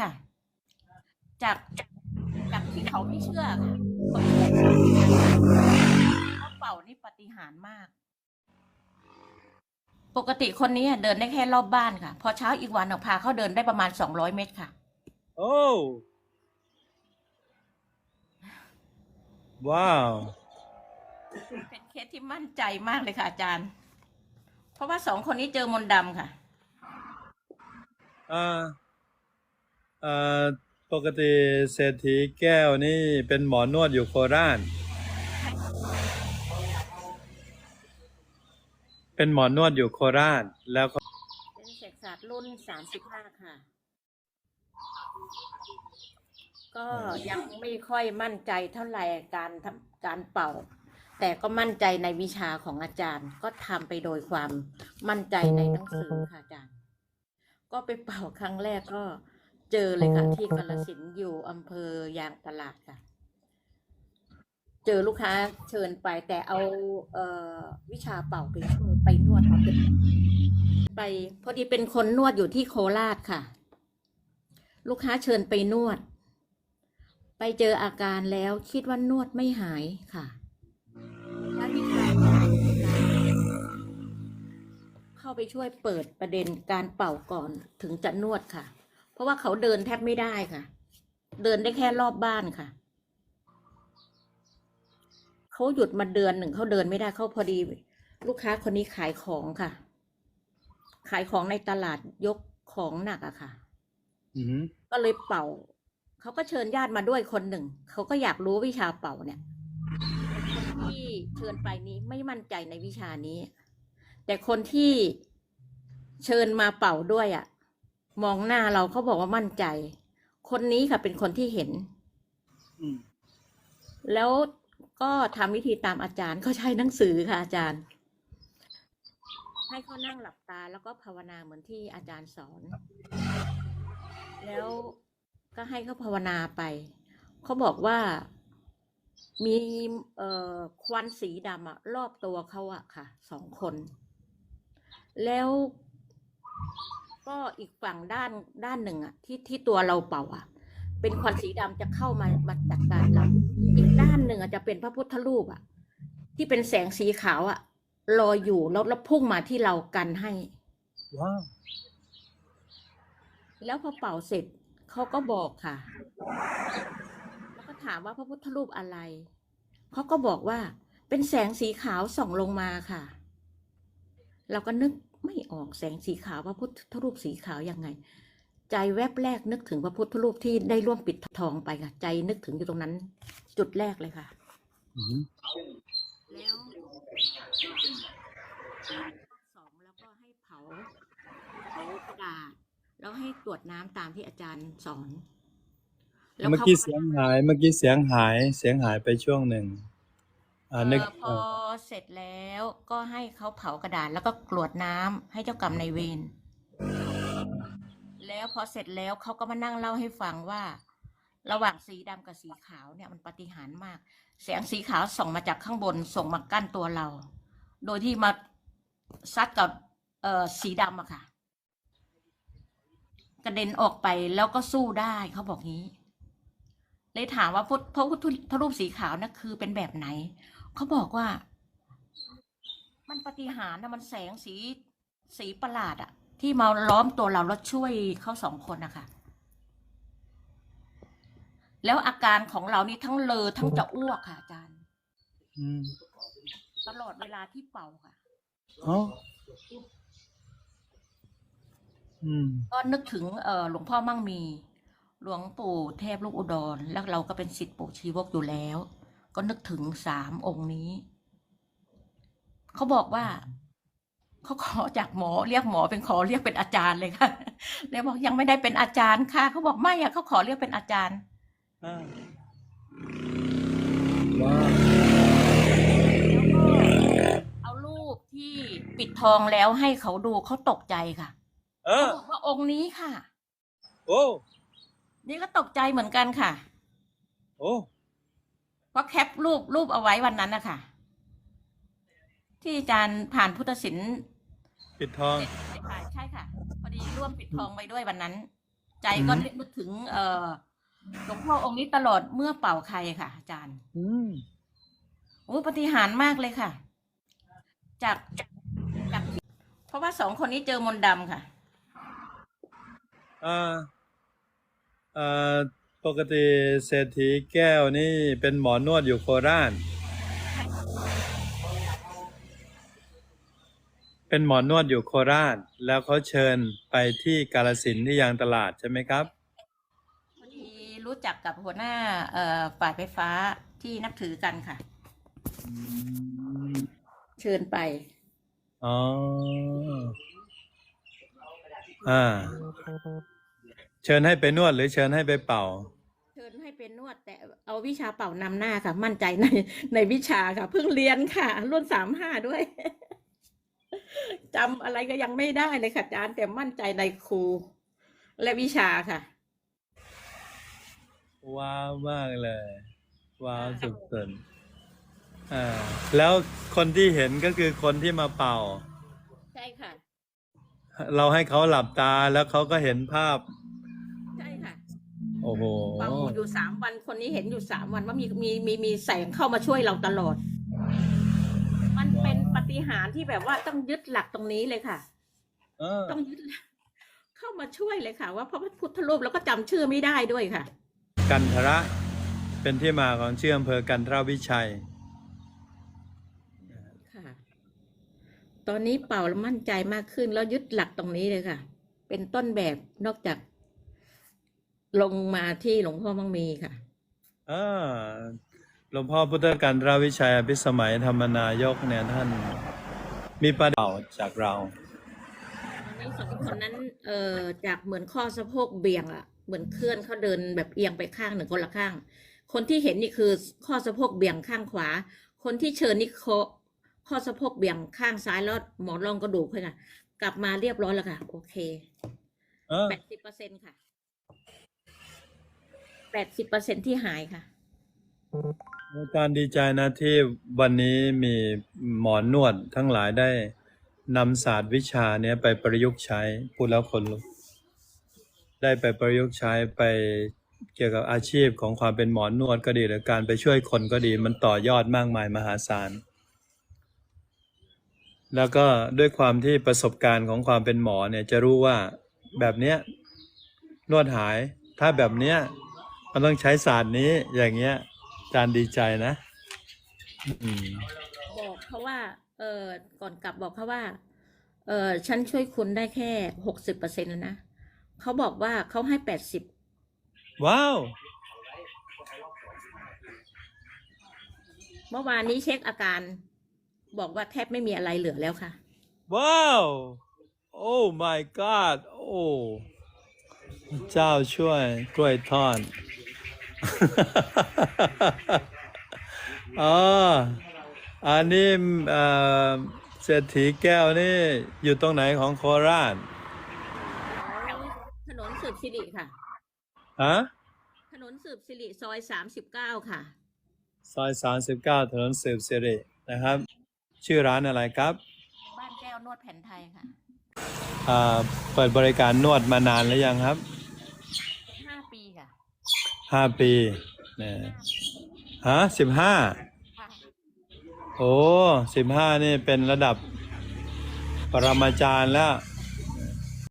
ค่ะ จากจากที่เขาไม่เชื่อค่ะเขาเชื่อเขาเป่านี่ปาฏิหารย์มาก ปกติคนนี้อะเดินได้แค่รอบบ้านค่ะ พอเช้าอีกวันเอาพาเขาเดินได้ประมาณสองร้อยเมตรค่ะ โอ้ว้าว เป็นเคสที่มั่นใจมากเลยค่ะอาจารย์ เพราะว่าสองคนนี้เจอมนต์ดำค่ะอ่าเอ่อ ปกติเศรษฐีแก้วนี่เป็นหมอนวดอยู่โคราช เป็นหมอนวดอยู่โคราช แล้วก็เป็นเสกศาสตร์รุ่นสามสิบห้าค่ะ ก็ยังไม่ค่อยมั่นใจเท่าไหร่การทำการเป่า แต่ก็มั่นใจในวิชาของอาจารย์ ก็ทำไปโดยความมั่นใจในหนังสือค่ะอาจารย์ ก็ไปเป่าครั้งแรกก็ เจอเลยค่ะ ที่กาลสินธุ์อยู่อำเภอยางตลาดค่ะ เจอลูกค้าเชิญไปแต่เอาเอ่อวิชาเป่าไปช่วยไปนวดเขาเป็นไป พอดีเป็นคนนวดอยู่ที่โคราชค่ะ ลูกค้าเชิญไปนวด ไปเจออาการแล้วคิดว่านวดไม่หายค่ะใช้วิธีเข้าไปช่วยเปิดประเด็นการเป่าก่อนถึงจะนวดค่ะ เพราะว่าเขาเดินแทบไม่ได้ค่ะ เดินได้แค่รอบบ้านค่ะ เขาหยุดมาเดือนหนึ่งเขาเดินไม่ได้เขาพอดี ลูกค้าคนนี้ขายของค่ะ ขายของในตลาดยกของหนักอะค่ะอือหือก็เลยเป่า เขาก็เชิญญาติมาด้วยคนหนึ่ง เขาก็อยากรู้วิชาเป่าเนี่ยคนที่เชิญไปนี้ไม่มั่นใจในวิชานี้ แต่คนที่เชิญมาเป่าด้วยอะ มองหน้าเราเขาบอกว่ามั่นใจ คนนี้ค่ะเป็นคนที่เห็นอืมแล้วก็ทำวิธีตามอาจารย์เขาใช้หนังสือค่ะอาจารย์ ให้เขานั่งหลับตาแล้วก็ภาวนาเหมือนที่อาจารย์สอน แล้วก็ให้เขาภาวนาไป เขาบอกว่ามีเอ่อควันสีดำอะรอบตัวเขาอะค่ะสองคน แล้ว ก็อีกฝั่งด้านด้านหนึ่งอะที่ที่ตัวเราเป่าอะเป็นควันสีดำจะเข้ามามาจัดการเรา อีกด้านหนึ่งอะจะเป็นพระพุทธรูปอะที่เป็นแสงสีขาวอะลอยอยู่แล้วแล้วพุ่งมาที่เรากันให้ว้าวแล้วพอเป่าเสร็จเขาก็บอกค่ะ แล้วก็ถามว่าพระพุทธรูปอะไรเขาก็บอกว่าเป็นแสงสีขาวส่องลงมาค่ะ เราก็นึก ไม่ออกแสงสีขาวพระพุทธรูปสีขาวยังไง ใจแวบแรกนึกถึงพระพุทธรูปที่ได้ร่วมปิดทองไปค่ะ ใจนึกถึงอยู่ตรงนั้น จุดแรกเลยค่ะอือหือแล้วสองแล้วก็ให้เผาเผากระดาษแล้วให้ตรวจน้ำตามที่อาจารย์สอนเมื่อกี้เสียงหาย เมื่อกี้เสียงหาย เสียงหายไปช่วงหนึ่งอ่าเอ่นึกอพอ เสร็จแล้วก็ให้เขาเผากระดาษแล้วก็กรวดน้ำให้เจ้ากรรมนายเวรแล้วพอเสร็จแล้วเขาก็มานั่งเล่าให้ฟังว่า ระหว่างสีดำกับสีขาวเนี่ยมันปาฏิหารย์มาก แสงสีขาวส่องมาจากข้างบนส่งมากั้นตัวเรา โดยที่มาซัดกับเอ่อสีดำอะค่ะ กระเด็นออกไปแล้วก็สู้ได้เขาบอกงี้ เลยถามว่าพุทธพระพุทธรูปสีขาวนั่นคือเป็นแบบไหน เขาบอกว่า มันปาฏิหารย์นะมันแสงสีสีประหลาดอะที่มาล้อมตัวเราแล้วช่วยเขาสองคนนะคะแล้วอาการของเรานี่ทั้งเลอทั้งจะอ้วกค่ะอาจารย์อืมตลอดเวลาที่เป่าค่ะอ๋ออืมก็นึกถึงเอ่อหลวงพ่อมั่งมี หลวงปู่เทพลูกอุดร แล้วเราก็เป็นศิษย์ปู่ชีวกอยู่แล้ว ก็นึกถึงสามองค์นี้ เขาบอกว่าเขาขอจากหมอเรียกหมอเป็นขอเรียกเป็นอาจารย์เลยค่ะ แล้วบอกยังไม่ได้เป็นอาจารย์ค่ะเขาบอกไม่อะเขาขอเรียกเป็นอาจารย์อ่าว้าวแล้วก็เอารูปที่ปิดทองแล้วให้เขาดูเขาตกใจค่ะเอเขาอบอกว่าองค์นี้ค่ะ โอ้นี่ก็ตกใจเหมือนกันค่ะ โอ้เพราะแคปรูปรูปเอาไว้วันนั้นนะคะ ที่อาจารย์ผ่านพุทธศิลป์ปิดทองเสร็จไปถ่ายใช่ค่ะ พอดีร่วมปิดทองไปด้วยวันนั้น ใจก็อืมนึกถึง เอ่อหลวงพ่อองค์นี้ตลอดเมื่อเป่าใครค่ะ อาจารย์ อืมโอ้ปฏิหารย์มากเลยค่ะ จากจากเพราะว่าสองคนนี้เจอมนต์ดำค่ะอ่าอ่าปกติเศรษฐีแก้วนี่เป็นหมอนวดอยู่โคราช เป็นหมอนวดอยู่โคราช แล้วเขาเชิญไปที่กาลสินธุ์ที่ยางตลาดใช่ไหมครับ พอดีรู้จักกับหัวหน้าเอ่อฝ่ายไฟฟ้าที่นับถือกันค่ะ เชิญไป อ๋อ อ่า เชิญให้ไปนวดหรือเชิญให้ไปเป่า เชิญให้เป็นนวดแต่เอาวิชาเป่านำหน้าค่ะ มั่นใจในในวิชาค่ะ เพิ่งเรียนค่ะ รุ่นสามห้าด้วย จำอะไรก็ยังไม่ได้เลยค่ะอาจารย์แต่มั่นใจในครู และวิชาค่ะ ว้าวมากเลย ว้าวสุดๆอ่าแล้วคนที่เห็นก็คือคนที่มาเป่า ใช่ค่ะ เราให้เขาหลับตาแล้วเขาก็เห็นภาพ ใช่ค่ะ โอ้โหเป่าอยู่สามวันคนนี้เห็นอยู่สามวันว่ามีมีมีมีแสงเข้ามาช่วยเราตลอดมันเป็นปา ฏิหารย์ที่แบบว่าต้องยึดหลักตรงนี้เลยค่ะ เออ ต้องยึดหลักเข้ามาช่วยเลยค่ะ ว่าพระพุทธรูปแล้วก็จำชื่อไม่ได้ด้วยค่ะ กันทระเป็นที่มาของชื่ออำเภอกันทรวิชัย ค่ะ ตอนนี้เป่าแล้วมั่นใจมากขึ้น แล้วยึดหลักตรงนี้เลยค่ะ เป็นต้นแบบนอกจาก ลงมาที่หลวงพ่อมังมีค่ะ อ่า หลวงพ่อพุทธกันทรวิชัยอภิสมัยธรรมนายกเนี่ยท่าน มีประเด็นจากเราตอนนี้สองคนนั้นเอ่อจากเหมือนข้อสะโพกเบี่ยงอะเหมือนเคลื่อนเขาเดินแบบเอียงไปข้างหนึ่งคนละข้าง คนที่เห็นนี่คือข้อสะโพกเบี่ยงข้างขวา คนที่เชิญนี่ข้อข้อสะโพกเบี่ยงข้างซ้ายแล้วหมอนรองกระดูกค่ะกลับมาเรียบร้อยแล้วค่ะ โอเคเออแปดสิบเปอร์เซ็นค่ะแปดสิบเปอร์เซ็นที่หายค่ะ อาจารย์ดีใจนะที่วันนี้มีหมอนนวดทั้งหลายได้นำศาสตร์วิชาเนี้ยไปประยุกต์ใช้พูดแล้วคนลุกได้ไปประยุกต์ใช้ไปเกี่ยวกับอาชีพของความเป็นหมอนนวดก็ดีหรือการไปช่วยคนก็ดีมันต่อยอดมากมายมหาศาล แล้วก็ด้วยความที่ประสบการณ์ของความเป็นหมอเนี่ยจะรู้ว่าแบบเนี้ยนวดหายถ้าแบบเนี้ยมันต้องใช้ศาสตร์นี้อย่างเงี้ย จารย์ดีใจนะ อืมบอกเขาว่า เออก่อนกลับบอกเขาว่า เออฉันช่วยคุณได้แค่หกสิบเปอร์เซ็นแล้วนะเขาบอกว่าเขาให้แปดสิบว้าว เมื่อวานนี้เช็คอาการ บอกว่าแทบไม่มีอะไรเหลือแล้วค่ะ ว้าว โอ้ my god โอ้ เจ้าช่วยกล้วยทอด อ๋อ อันนี้เอ่อเศรษฐีแก้วนี่อยู่ตรงไหนของโคราช ถนนสืบสิริค่ะ ฮะ ถนนสืบสิริซอยสามสิบเก้าค่ะ ซอย39ถนนสืบสิรินะครับ ชื่อร้านอะไรครับ บ้านแก้วนวดแผ่นไทยค่ะ อ่า เปิดบริการนวดมานานหรือยังครับห้าปีค่ะ ห้าปีเนี่ยฮะสิบห้าค่ะโอ้สิบห้านี่เป็นระดับปรมาจารย์แล้ว